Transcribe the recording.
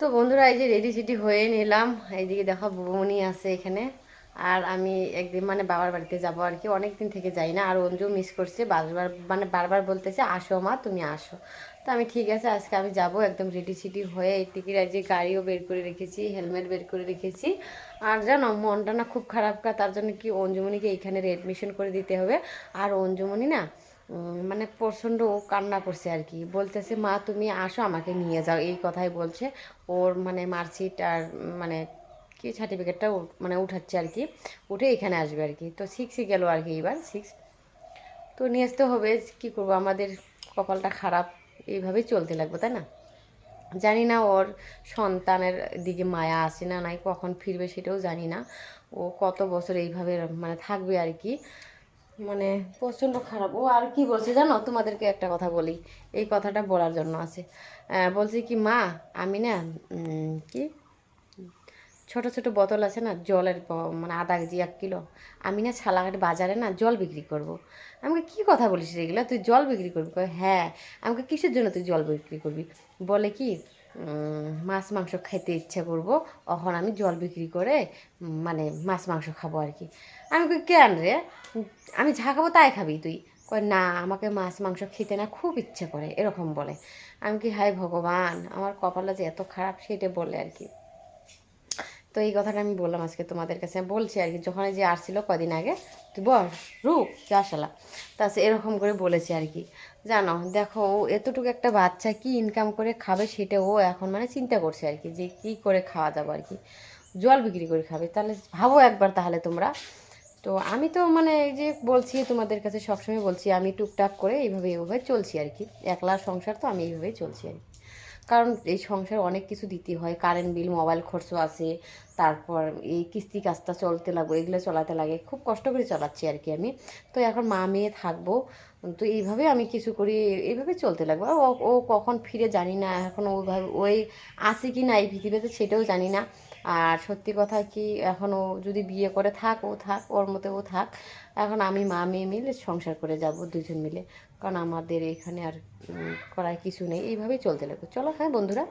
তো বন্ধুরা, এই যে রেডি সিটি হয়ে নিলাম। এইদিকে দেখো বৌমনি আছে এখানে। আর আমি একদিন মানে বাবার বাড়িতে যাব আর কি। অনেক দিন থেকে যাই না। আর অঞ্জু মিস করছে। বারবার মানে বারবার বলতেছে, আসো মা, তুমি আসো। তো আমি ঠিক আছে, আজকে আমি যাব একদম রেডি সিটি হয়ে টিকিট আর যে গাড়িও বের করে রেখেছি হেলমেট বের করে রেখেছি। আর জানো, মনটা না খুব খারাপ তার জন্য কি অঞ্জুমণিকে এইখানে রেডমিশন করে দিতে হবে। আর অঞ্জুমণি না মানে প্রচণ্ড ও কান্না করছে আর কি। বলতেছে, মা, তুমি আসো, আমাকে নিয়ে যাও। এই কথাই বলছে। ওর মানে মার্কশিট আর মানে কি সার্টিফিকেটটা মানে উঠাচ্ছে আর কি। উঠে এখানে আসবে আর কি। তো সিক্সই গেল আর কি এবার সিক্স তো নিয়ে আসতে হবে, কি করব? আমাদের কপালটা খারাপ, এইভাবেই চলতে লাগবে, তাই না? জানি না ওর সন্তানের দিকে মায়া আসে না নাই, কখন ফিরবে সেটাও জানি না। ও কত বছর এইভাবে মানে থাকবে আর কি। মানে প্রচণ্ড খারাপ। ও আর কি বলছে জানো? তোমাদেরকে একটা কথা বলি। এই কথাটা বলার জন্য আছে। বলছি কি, মা, আমি না কি? ছোট ছোট বোতল আছে না, জলের মানে আধা কেজি, এক কিলো। আমি না ছালাঘাট বাজারে না জল বিক্রি করব। আমাকে কি কথা বলিস এগুলো? তুই জল বিক্রি করবি? হ্যাঁ। আমাকে কিসের জন্য তুই জল বিক্রি করবি? বলে কি মাছ, মাংস খাইতে ইচ্ছা করব। তখন আমি জল বিক্রি করে মানে মাছ, মাংস খাব আর কি। আমি কই, কেন রে? আমি যা খাব তাই খাবি তুই। কয়, না, আমাকে মাছ, মাংস খেতে না খুব ইচ্ছে করে। এরকম বলে। আমি কি হায় ভগবান, আমার কপালটা যে এত খারাপ, সেটা বলে আর কি। তো এই কথাটা আমি বললাম আজকে তোমাদের কাছে। বলছি আর কি, যখন যে আসছিল কদিন আগে তুই বস রূপ যাসালা তা এরকম করে বলেছে আর কি। জানো, দেখো, ও এতটুকু একটা বাচ্চা কি ইনকাম করে খাবে সেটা ও এখন মানে চিন্তা করছে আর কি, যে কি করে খাওয়া যাবে আর কি। জল বিক্রি করে খাবে। তাহলে ভাবো একবার তাহলে তোমরা। তো আমি তো মানে এই যে বলছি, তোমাদের কাছে সবসময় বলছি, আমি টুকটাক করে এইভাবে এইভাবে চলছি আর কি। একলা সংসার তো আমি এইভাবেই চলছি আর কি। কারণ এই সংসার অনেক কিছু দিতে হয়। কারেন্ট বিল মোবাইল খরচ আছে, তারপর এই কিস্তি কাজটা চলতে লাগবে, এগুলো চলাতে লাগে। খুব কষ্ট করে চালাচ্ছি আর কি আমি। তো এখন মা মেয়ে থাকব তো এইভাবে আমি কিছু করি, এইভাবে চলতে লাগবে। ও ও কখন ফিরে জানি না, এখন ওইভাবে ওই আছে কি না এই পৃথিবীতে সেটাও জানি না। আর সত্যি কথা কি, এখন ও যদি বিয়ে করে থাক, ও থাক, ওর মতো ও থাক, এখন আমি মা, মেয়ে মিলে সংসার করে যাব দুজন মিলে। কারণ আমাদের এখানে আর করার কিছু নেই, এইভাবেই চলতে লাগবে। চলো হ্যাঁ বন্ধুরা।